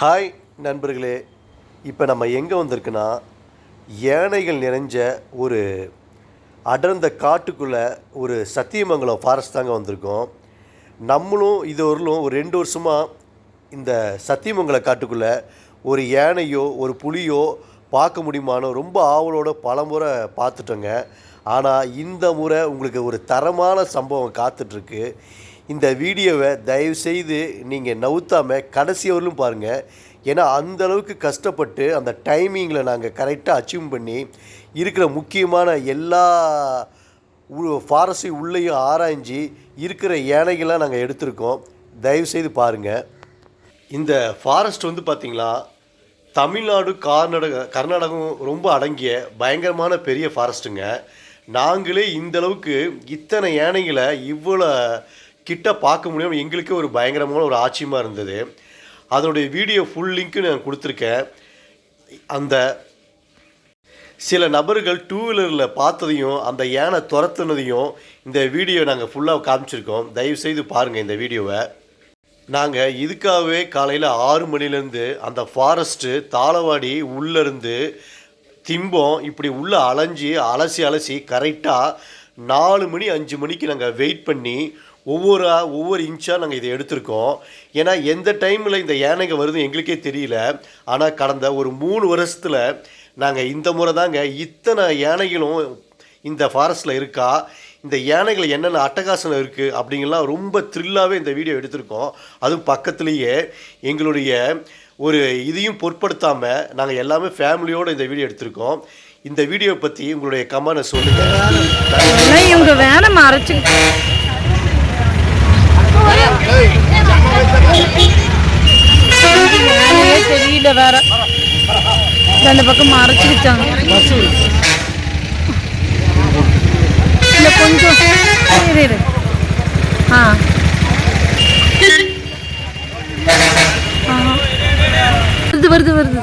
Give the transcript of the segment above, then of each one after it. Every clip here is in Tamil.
ஹாய் நண்பர்களே. இப்போ நம்ம எங்கே வந்திருக்குன்னா யானைகள் நிறைஞ்ச ஒரு அடர்ந்த காட்டுக்குள்ளே ஒரு சத்தியமங்கலம் ஃபாரஸ்ட் தாங்க வந்திருக்கோம். நம்மளும் இது வரலும் ஒரு ரெண்டு வருஷமாக இந்த சத்தியமங்கல காட்டுக்குள்ளே ஒரு யானையோ ஒரு புலியோ பார்க்க முடியுமான்னு ரொம்ப ஆவலோட பலமுறை பார்த்துட்டோங்க. ஆனால் இந்த முறை உங்களுக்கு ஒரு தரமான சம்பவம் காத்துட்ருக்கு இந்த வீடியோவை தயவுசெய்து நீங்கள் நவுத்தாமல் கடைசி வரலும் பாருங்கள் ஏன்னா அந்த அளவுக்கு கஷ்டப்பட்டு அந்த டைமிங்கில் நாங்கள் கரெக்டாக அச்சீவ் பண்ணி இருக்கிற முக்கியமான எல்லா ஃபாரஸ்ட் உள்ளேயும் ஆராய்ஞ்சு இருக்கிற யானைகள்லாம் நாங்கள் எடுத்திருக்கோம். தயவுசெய்து பாருங்கள் இந்த ஃபாரஸ்ட் வந்து பார்த்திங்களா தமிழ்நாடு கர்நாடகா கர்நாடகம் ரொம்ப அடங்கிய பயங்கரமான பெரிய ஃபாரஸ்ட்டுங்க நாங்களே இந்தளவுக்கு இத்தனை யானைகளை இவ்வளோ கிட்ட பார்க்க முடியும் எங்களுக்கே ஒரு பயங்கரமான ஒரு ஆச்சரியமாக இருந்தது. அதனுடைய வீடியோ ஃபுல் லிங்க்கு நான் கொடுத்துருக்கேன். அந்த சில நபர்கள் டூ வீலரில் பார்த்ததையும் அந்த யானை துரத்துனதையும் இந்த வீடியோ நாங்கள் ஃபுல்லாக காமிச்சிருக்கோம். தயவுசெய்து பாருங்கள் இந்த வீடியோவை. நாங்கள் இதுக்காகவே காலையில் ஆறு மணிலேருந்து அந்த ஃபாரஸ்ட்டு தாளவாடி உள்ளேருந்து திம்பம் இப்படி உள்ளே அலைஞ்சி அலசி அலசி கரெக்டாக நாலு மணி அஞ்சு மணிக்கு நாங்கள் வெயிட் பண்ணி ஒவ்வொரு ஒவ்வொரு இன்ச்சாக நாங்கள் இதை எடுத்திருக்கோம். ஏன்னா எந்த டைமில் இந்த யானைங்க வருது எங்களுக்கே தெரியல. ஆனால் கடந்த ஒரு மூணு வருஷத்தில் நாங்கள் இந்த முறை தாங்க இத்தனை யானைகளும் இந்த ஃபாரஸ்ட்டில் இருக்கா இந்த யானைகள் என்னென்ன அட்டகாசம் இருக்குது அப்படிங்கலாம் ரொம்ப த்ரில்லாகவே இந்த வீடியோ எடுத்திருக்கோம். அதுவும் பக்கத்துலேயே எங்களுடைய ஒரு இதையும் பொருட்படுத்தாமல் நாங்கள் எல்லாமே ஃபேமிலியோடு இந்த வீடியோ எடுத்திருக்கோம். இந்த வீடியோ பற்றி உங்களுடைய கமெண்ட்டை சொல்லுங்கள் இவங்க வேலை மறைச்சு தெரியல வேற ரெண்டு பக்கம் மறைச்சு வச்சாங்க இல்ல கொஞ்சம் இரு, இரு. ஆ ஆ. வருது வருது வருது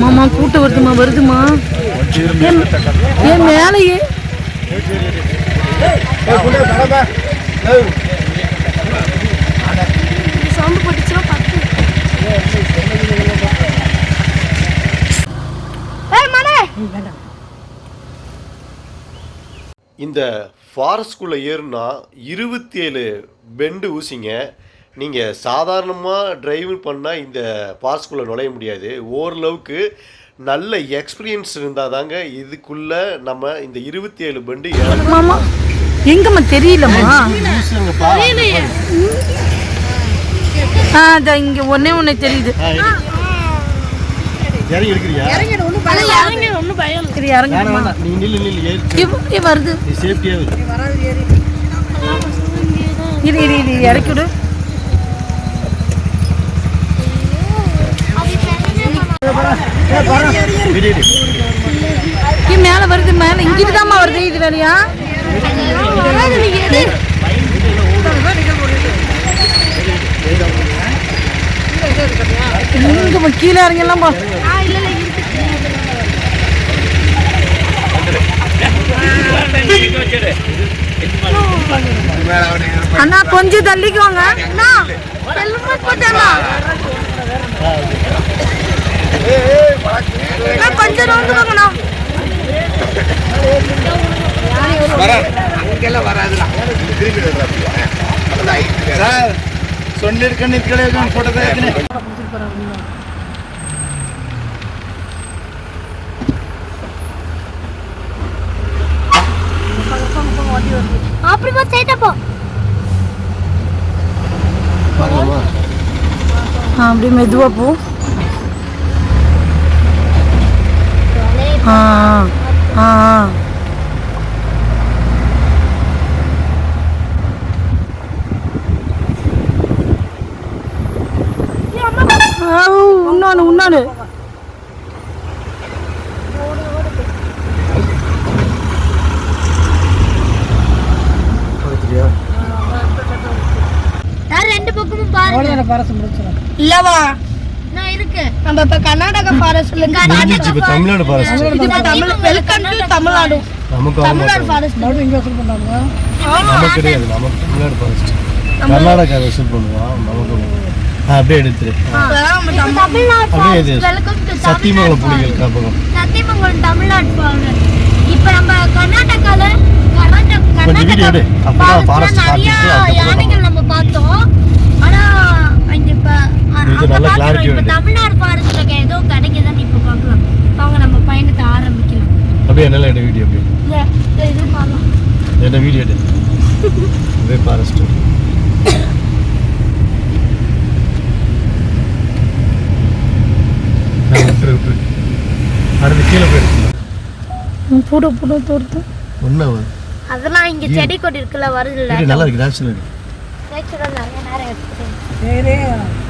மாமா கூட்ட வருதுமா வருதுமா ஏன் மேலேயே. சவுண்ட் போட்டுச்சுன்னா பத்து. இந்த ஃபாரஸ்ட்குள்ளே ஏறுனா இருபத்தி ஏழு பெண்டு ஊசிங்க. நீங்கள் சாதாரணமாக டிரைவ் பண்ணால் இந்த ஃபாரஸ்ட்குள்ளே நுழைய முடியாது. ஓரளவுக்கு நல்ல எக்ஸ்பீரியன்ஸ் இருந்தால் தாங்க இதுக்குள்ளே நம்ம இந்த இருபத்தி ஏழு பெண்டு. மாமா எங்கம்மா தெரியலம்மா? அதான் இங்க ஒண்ணே ஒண்ணு தெரியுது. இறங்கி. இருக்கிறியா ஆனா இறங்கி ஒன்றும் பயம் இல்லை சரி இறங்குமா நீ நில்லு நில்லு ஏறி இவ் இவ் வருது நீ சேஃப்டியாக இரு இரு இரு இறக்கி விடு இ மேல வருது மேல இங்கிட்டு தாமா வருது இது வேலையா? இங்க கீழே இறங்கலாம் அண்ணா கொஞ்சம் தள்ளிக்குவாங்க. அண்ணா போட்டாங்க मैं पंचर और तो कमना வர அங்கெல்லாம் வராதுல திரும்பி வர்றாங்க சார் சொல்லிருக்கேன் இருக்கலே போட்டோ தான் எடுத்துனேன் அப்படி பார்த்து சேட்டப்போ அப்படி மெதுவாக போ ஆ ஆ ஆ. உன்னானு நான் ரெண்டு பக்கமும் பாருங்க. இல்லவா? நம்ம இப்ப கர்நாடகா ஃபாரஸ்ட்ல இருந்து இப்போ தமிழ்நாடு ஃபாரஸ்ட் இது இப்ப தமிழ் வெல்கம் டு தமிழ்நாடு. நமக்கு தமிழ்நாடு ஃபாரஸ்ட் மறுபடியும் இங்கே வசூல் பண்ணுறாங்க நமக்கு கிடையாது. நமக்கு தமிழ்நாடு ஃபாரஸ்ட் கர்நாடகா வசூல் பண்ணுவோம். நமக்கு அப்படியே எடுத்துரு. தமிழ்நாடு அப்படியே இது சத்தியமங்கலம் புலிகள் காப்பகம். சத்தியமங்கலம் தமிழ்நாடு ஃபாரஸ்ட் இப்போ நம்ம கர்நாடகால கர்நாடக கொஞ்சம் எடு. அப்பதான் அதுக்கப்புறம் யானைகள் நம்ம பார்த்தோம். ஆனா இங்க இப்ப அங்க நல்ல clarity இப்ப. தமிழ்நாடு ஃபாரஸ்ட்ல ஏதோ கிடைக்குதுன்னு இப்ப பார்க்கலாம். அவங்க நம்ம பயணத்தை ஆரம்பிக்கலாம். அப்படியே நல்லா எடு வீடியோ அப்படியே. இது பார்க்கலாம். என்ன வீடியோ எடு. அப்படியே ஃபாரஸ்ட் விட்டுரு விட்டுரு. அடுத்து கீழே போயிடுச்சு. போட போட தோர்த்து. ஒன்றும் அதெல்லாம் இங்க செடி கொடி இருக்குல்ல வருதுல்ல? நல்லா இருக்கு நேச்சுரல் நேச்சுரல் நிறைய நேரம் எடுத்துக்கிறேன்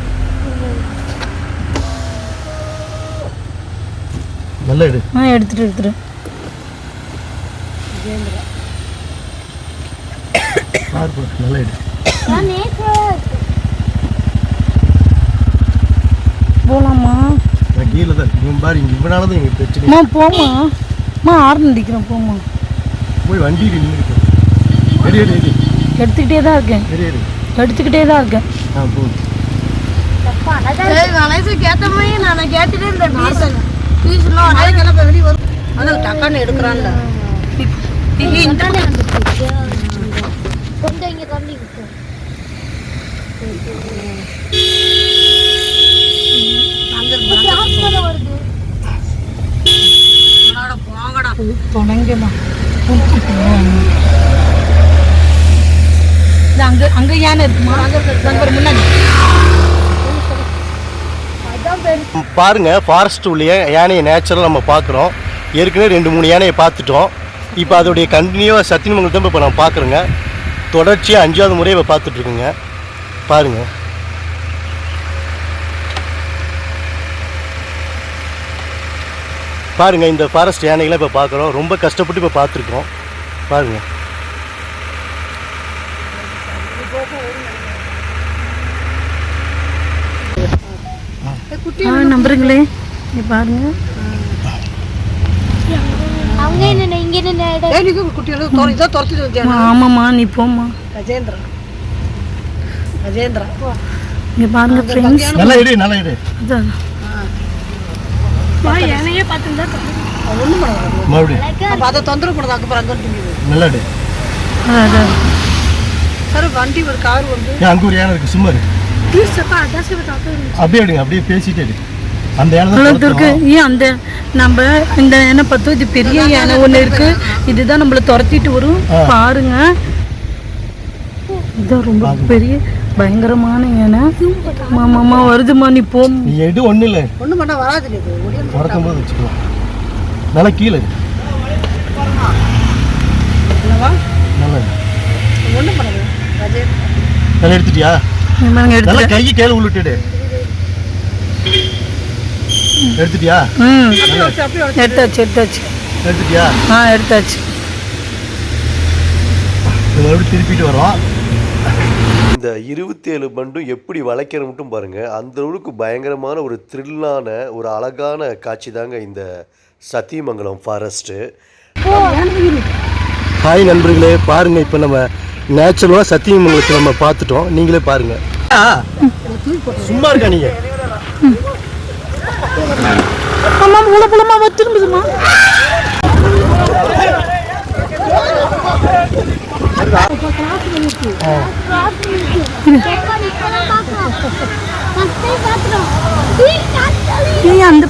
நல்லா எடு. ஆ எடுத்துட்டு எடுத்துட்டு நல்லா எடு. போலாமா நான் கீழே தான் இவன் பாரு இங்கே இவனால தான் பிரச்சனை. அம்மா போமா அம்மா ஆறு அடிக்கிறேன் போமா போய் வண்டி நின்று எடுத்துக்கிட்டே தான் இருக்கேன். எடு எடு. எடுத்துக்கிட்டே தான் இருக்கேன். ஆ போ கணேசுக்கு ஏத்த மாதிரி நான் கேட்டுட்டு இந்த நாளைக்கு வெளியே வரும் அதான் டக்கான்னு எடுக்கிறான்ல. கொஞ்சம் இங்க தள்ளி வருது. தொடங்கம்மா அங்க அங்க யானை இருக்குமா? அங்க அங்க முன்னாடி. பாருங்க ஃபாரஸ்ட் உள்ளே யானையை நேச்சுரல் நம்ம பார்க்குறோம். ஏற்கனவே ரெண்டு மூணு யானையை பார்த்துட்டோம். இப்போ அதோடைய கண்டினியூவாக சத்தியமங்கலத்தை இப்போ நம்ம பார்க்குறோங்க. தொடர்ச்சியாக அஞ்சாவது முறை இப்போ பார்த்துட்ருக்குங்க. பாருங்க. பாருங்கள் இந்த ஃபாரஸ்ட் யானைகளை இப்போ பார்க்குறோம். ரொம்ப கஷ்டப்பட்டு இப்போ பார்த்துருக்கோம். பாருங்கள் ஆ நம்புறீங்களே? இங்க பாருங்க. அவங்க என்ன இங்க என்ன அம்மா, ஆமாம்மா நீ போம்மா. இங்க பாருங்க ஃப்ரெண்ட்ஸ் நல்லா இடு நல்லா இடு அதான் யானையே பார்த்துருந்தா மறுபடியும் அதை தொந்தரவு பண்ணது அங்கே அங்கே நல்லா இடு அதான் அதான் சார் வண்டி ஒரு கார் வந்து. அங்கே ஒரு யானை சும்மா இரு. அப்படியே எடுங்க அப்படியே பேசிட்டே அந்த தான் இருக்கு. ஏன் அந்த நம்ம இந்த யானை பார்த்தோம் இது பெரிய யானை ஒன்று இருக்கு. இதுதான் நம்மள துரத்திட்டு வரும். பாருங்க. இதுதான் ரொம்ப பெரிய பயங்கரமான யானை மாமாமா வருதுமா நீ போ. நீ எடு ஒன்றும் இல்லை. ஒன்றும் பண்ண வராது பிறக்கும் போது வச்சுக்கலாம். நல்லா கீழே நல்லா பண்ணாது ரஜே நல்லா எடுத்துட்டியா? நல்லா கையை கீழே உள்ளிட்டுடு எடுத்துட்டியா? ம். எடுத்தாச்சு எடுத்தாச்சு எடுத்துட்டியா? ஆ எடுத்தாச்சு மறுபடியும் திருப்பிட்டு வரோம். இந்த இருபத்தி ஏழு பண்டும் எப்படி வளைக்கிற மட்டும் பாருங்க அந்த அளவுக்கு பயங்கரமான ஒரு த்ரில்லான ஒரு அழகான காட்சி தாங்க இந்த சத்தியமங்கலம் ஃபாரஸ்ட்டு ஹாய் நண்பர்களே பாருங்க இப்போ நம்ம நேச்சுரலாக சத்தியமங்கலத்தை நம்ம பார்த்துட்டோம். நீங்களே பாருங்க. சும்மா இருக்கா நீங்க? ஆமா புல புலமா? வா திரும்புதுமா ஏய் அந்த